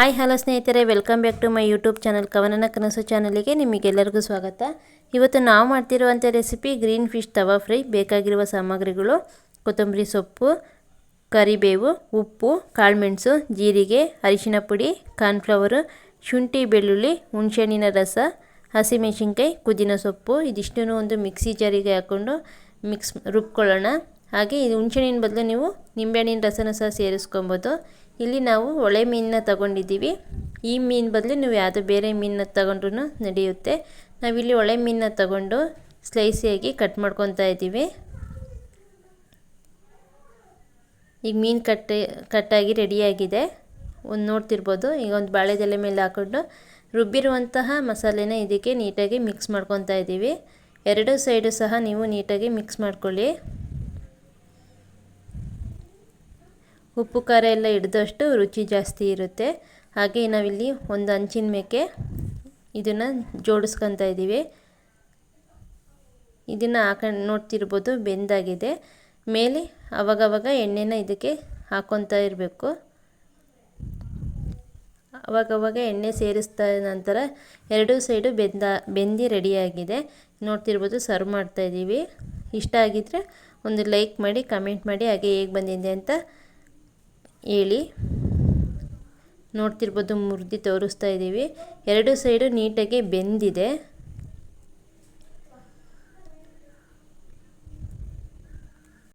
Hi hello ಸ್ನೇಹಿತರೆ, welcome back to my YouTube channel ಕವನನ ಕನಸು ಚಾನಲಿಗೆ ನಿಮಗೆಲ್ಲರಿಗೂ ಸ್ವಾಗತ. ಇವತ್ತು ನಾವು ಮಾಡ್ತಿರುವಂಥ recipe green fish tawa fry. ಬೇಕಾಗಿರುವ ಸಾಮಗ್ರಿಗಳು ಕೊತ್ತಂಬರಿ ಸೊಪ್ಪು, ಕರಿಬೇವು, ಉಪ್ಪು, ಕಾಳುಮೆಣಸು, ಜೀರಿಗೆ, ಅರಿಶಿನ ಪುಡಿ, ಕಾರ್ನ್ಫ್ಲವರು, ಶುಂಠಿ, ಬೆಳ್ಳುಳ್ಳಿ, ಹುಣಸೆಹಣ್ಣಿನ ರಸ, ಹಸಿಮೆಣಸಿನ್ಕಾಯಿ, ಪುದೀನ ಸೊಪ್ಪು. ಇದಿಷ್ಟನ್ನು ಒಂದು ಮಿಕ್ಸಿ ಜಾರಿಗೆ ಹಾಕ್ಕೊಂಡು ಮಿಕ್ಸ್ ರುಬ್ಕೊಳ್ಳೋಣ. ಹಾಗೆ ಇದು ಹುಣಸೆಹಣ್ಣಿನ ಬದಲು ನೀವು ನಿಂಬೆಹಣ್ಣಿನ ರಸನ ಸಹ ಸೇರಿಸ್ಕೊಬೋದು. ಇಲ್ಲಿ ನಾವು ಒಳೆ ಮೀನನ್ನ ತಗೊಂಡಿದ್ದೀವಿ. ಈ ಮೀನು ಬದಲು ನೀವು ಯಾವುದೋ ಬೇರೆ ಮೀನನ್ನ ತಗೊಂಡ್ರೂ ನಡೆಯುತ್ತೆ. ನಾವಿಲ್ಲಿ ಒಳೆ ಮೀನನ್ನ ತಗೊಂಡು ಸ್ಲೈಸಿಯಾಗಿ ಕಟ್ ಮಾಡ್ಕೊತಾ ಇದ್ದೀವಿ. ಈಗ ಮೀನು ಕಟ್ಟಿ, ಕಟ್ಟಾಗಿ ರೆಡಿಯಾಗಿದೆ. ಒಂದು ನೋಡ್ತಿರ್ಬೋದು. ಈಗ ಒಂದು ಬಾಳೆದೆಲೆ ಮೇಲೆ ಹಾಕ್ಕೊಂಡು ರುಬ್ಬಿರುವಂತಹ ಮಸಾಲೆನ ಇದಕ್ಕೆ ನೀಟಾಗಿ ಮಿಕ್ಸ್ ಮಾಡ್ಕೊತಾ ಇದ್ದೀವಿ. ಎರಡು ಸೈಡು ಸಹ ನೀವು ನೀಟಾಗಿ ಮಿಕ್ಸ್ ಮಾಡ್ಕೊಳ್ಳಿ. ಉಪ್ಪು, ಖಾರ ಎಲ್ಲ ಹಿಡ್ದಷ್ಟು ರುಚಿ ಜಾಸ್ತಿ ಇರುತ್ತೆ. ಹಾಗೆ ನಾವಿಲ್ಲಿ ಒಂದು ಹಂಚಿನ ಮೇಕೆ ಇದನ್ನು ಜೋಡಿಸ್ಕೊತಾ ಇದ್ದೀವಿ. ಇದನ್ನು ಹಾಕೊಂಡು ನೋಡ್ತಿರ್ಬೋದು ಬೆಂದಾಗಿದೆ. ಮೇಲೆ ಅವಾಗವಾಗ ಎಣ್ಣೆನ ಇದಕ್ಕೆ ಹಾಕ್ಕೊತಾ ಇರಬೇಕು. ಅವಾಗವಾಗ ಎಣ್ಣೆ ಸೇರಿಸ್ತಾ ನಂತರ ಎರಡೂ ಸೈಡು ಬೆಂದ, ಬೆಂದಿ ರೆಡಿಯಾಗಿದೆ. ನೋಡ್ತಿರ್ಬೋದು ಸರ್ವ್ ಮಾಡ್ತಾಯಿದ್ದೀವಿ ಇಷ್ಟ ಆಗಿದ್ದರೆ ಒಂದು ಲೈಕ್ ಮಾಡಿ, ಕಮೆಂಟ್ ಮಾಡಿ, ಹಾಗೆ ಹೇಗೆ ಬಂದಿದೆ ಅಂತ ಹೇಳಿ ನೋಡ್ತಿರ್ಬೋದು ಮುರಿದು ತೋರಿಸ್ತಾ ಇದ್ದೀವಿ. ಎರಡು ಸೈಡು ನೀಟಾಗಿ ಬೆಂದಿದೆ.